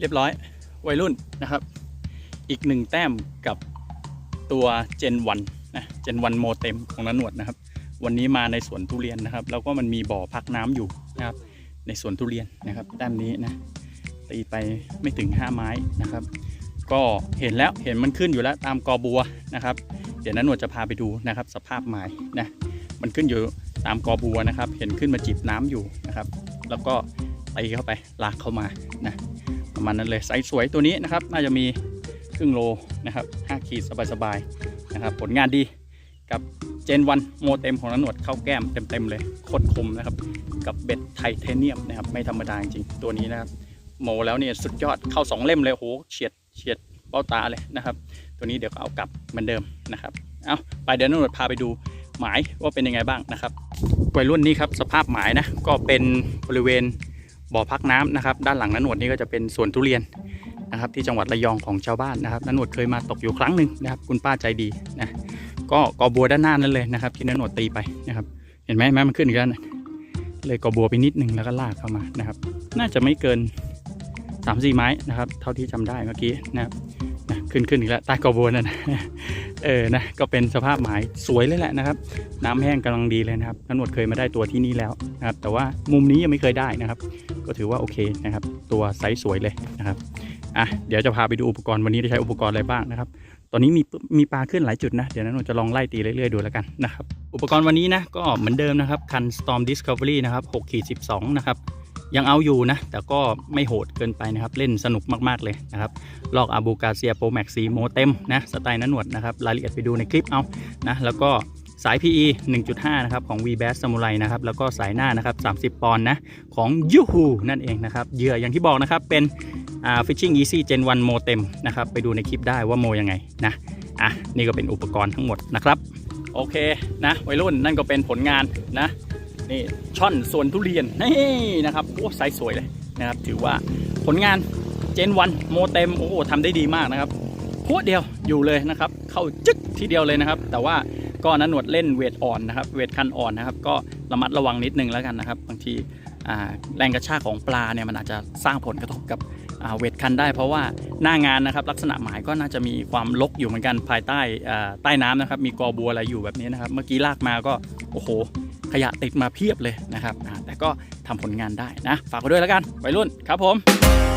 เรียบร้อยวัยรุ่นนะครับ อีกหนึ่งแต้มกับตัวเจนวันนะเจนวันโมเต็มของนันหนวดนะครับ วันนี้มาในสวนทุเรียนนะครับ แล้วก็มันมีบ่อพักน้ำอยู่นะครับ ในสวนทุเรียนนะครับแต้มนี้นะตีไปไม่ถึง 5 ไม้นะครับ ก็เห็นแล้วเห็นมันขึ้นอยู่แล้วตามกอบัวนะครับ เดี๋ยวนันหนวดจะพาไปดูนะครับ สภาพไม้นะมันขึ้นอยู่ตามกอบัวนะครับ เห็นขึ้นมาจิบน้ำอยู่นะครับ แล้วก็ตีเข้าไปลากเข้ามานะ ประมาณนั้นเลยไซส์สวยตัวนี้นะครับ น่าจะมีครึ่งโลนะครับ5ขีดสบายๆนะครับ ผลงานดีกับเจนวันโมเต็มของนันหนวดเข้าแก้มเต็มๆเลยโคตรคมนะครับ กับเบ็ดไทเทเนียมนะครับ ไม่ธรรมดาจริงตัวนี้นะครับโมแล้วเนี่ยสุดยอดเข้าสองเล่มเลยโหเฉียดเฉียดเบ้าตาเลยนะครับ ตัวนี้เดี๋ยวก็เอากลับเหมือนเดิมนะครับเอาไปเดี๋ยวนันหนวดพาไปดูหมายว่าเป็นยังไงบ้างนะครับวัยรุ่นนี้ครับสภาพหมายนะก็เป็นบริเวณ บ่อพักน้ำนะครับ ด้านหลังนันหนวดนี่ก็จะเป็นสวนทุเรียนนะครับ ที่จังหวัดระยองของชาวบ้านนะครับนันหนวดเคยมาตกอยู่ครั้งหนึ่งนะครับ คุณป้าใจดีนะก็กอบัวด้านหน้านั่นเลยนะครับที่นันหนวดตีไปนะครับ เห็นไหมแม้มันขึ้นอีกแล้วนะเลยกอบัวไปนิดนึงแล้วก็ลากเข้ามานะครับ น่าจะไม่เกิน3ามสี่ไม้นะครับ เท่าที่จำได้เมื่อกี้นะครับ ขึ้นขึ้นอีกแล้วใต้กอบัวนั่นนะเออนะก็เป็นสภาพหมายสวยเลยแหละนะครับ น้ำแห้งกำลังดีเลยนะครับนันหนวดเคยมาได้ตัวที่นี่แล้วนะครับ แต่ว่ามุมนี้ยังไม่เคยได้นะครับ ก็ถือว่าโอเคนะครับ ตัวไซส์สวยเลยนะครับอะเดี๋ยวจะพาไปดูอุปกรณ์วันนี้ได้ใช้อุปกรณ์อะไรบ้างนะครับ ตอนนี้มีมีปลาขึ้นหลายจุดนะ เดี๋ยวนั้นจะลองไล่ตีเรื่อยๆดูแล้วกันนะครับ อุปกรณ์วันนี้นะก็เหมือนเดิมนะครับคัน Storm Discovery นะครับ6ขีด12 นะครับ ยังเอาอยู่นะ แต่ก็ไม่โหดเกินไปนะครับ เล่นสนุกมากๆเลยนะครับ ลอกอาบูกาเซียโปรแม็กซีโมเต็มนะสไตล์นั้นหนวดนะครับ รายละเอียดไปดูในคลิปเอานะแล้วก็สาย PE 1.5 นะครับ ของ v b a s Samurai นะครับ แล้วก็สายหน้านะครับ 30 ปอนด์นะ ของ Yuhu นั่นเองนะครับ เหยื่ออย่างที่บอกนะครับ เป็นอ่า Fishing Easy Gen 1 Mo เต็มนะครับ ไปดูในคลิปได้ว่าโมยังไงนะ อะ นี่ก็เป็นอุปกรณ์ทั้งหมดนะครับ โอเคนะวัยรุ่นนั่นก็เป็นผลงานนะ นี่ช่อนสวนทุเรียนนี่นะครับโอ้ไซส์สวยเลยนะครับ ถือว่าผลงานเจนวันโมเต็มโอ้โหทำได้ดีมากนะครับพวดเดียวอยู่เลยนะครับ เข้าจึ๊กทีเดียวเลยนะครับ แต่ว่าก็นันหนวดเล่นเวทอ่อนนะครับ เวทคันอ่อนนะครับ ก็ระมัดระวังนิดนึงแล้วกันนะครับ บางทีแรงกระชากของปลาเนี่ยมันอาจจะสร้างผลกระทบกับเวทคันได้ เพราะว่าหน้างานนะครับ ลักษณะหมายก็น่าจะมีความลกอยู่เหมือนกันภายใต้ใต้น้ำนะครับ มีกอบัวอะไรอยู่แบบนี้นะครับ เมื่อกี้ลากมาก็โอ้โห ขยะติดมาเพียบเลยนะครับแต่ก็ทำผลงานได้นะ ฝากไว้ด้วยแล้วกันไปรุ่นครับผม